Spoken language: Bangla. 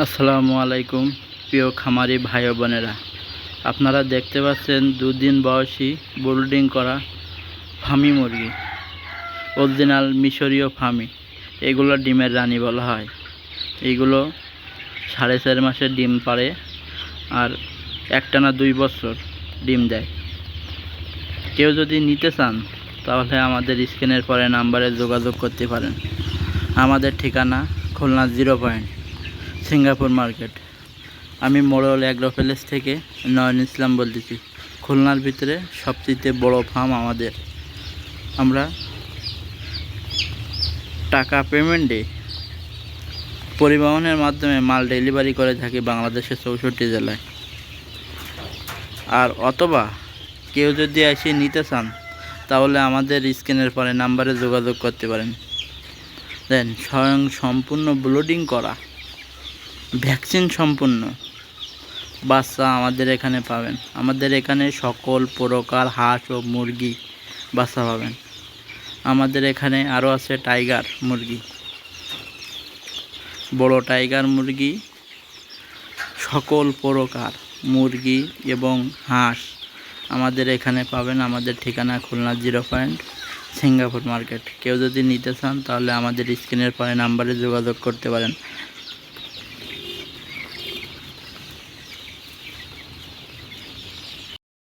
আসসালামু আলাইকুম, প্রিয় খামারি ভাই বোনেরা। আপনারা দেখতে পাচ্ছেন দুদিন বয়সী বোল্ডিং করা ফার্মি মুরগি। অরিজিনাল মিশরীয় ফার্মি এগুলো ডিমের রানী বলা হয়। এইগুলো সাড়ে চার মাসে ডিম পাড়ে আর একটানা দুই বছর ডিম দেয়। কেউ যদি নিতে চান, তাহলে আমাদের স্ক্রিনের পরে নাম্বারে যোগাযোগ করতে পারেন। আমাদের ঠিকানা Khulna zero point Singapore market. আমি মোড়ল অ্যাগ্রো প্যালেস থেকে নয়ন ইসলাম বলতেছি। খুলনার ভিতরে সবচেয়ে বড় ফার্ম আমাদের। আমরা টাকা পেমেন্টে পরিবহনের মাধ্যমে মাল ডেলিভারি করে থাকি বাংলাদেশের চৌষট্টি জেলায়। আর অথবা কেউ যদি এসে নিতে চান, তাহলে আমাদের স্ক্রিনের পরে নাম্বারে যোগাযোগ করতে পারেন। দেন স্বয়ং সম্পূর্ণ ব্লোডিং করা। ভ্যাকসিন সম্পূর্ণ। বাচ্চা আমাদের এখানে পাবেন। আমাদের এখানে সকল প্রকার হাঁস ও মুরগি বাচ্চা পাবেন। আমাদের এখানে আরও আছে টাইগার মুরগি। বড় টাইগার মুরগি, সকল প্রকার মুরগি এবং হাঁস আমাদের এখানে পাবেন। আমাদের ঠিকানা Khulna zero point, Singapore market. কেউ যদি নিতে চান তাহলে আমাদের স্ক্রিনের পরে নাম্বারে যোগাযোগ করতে পারেন।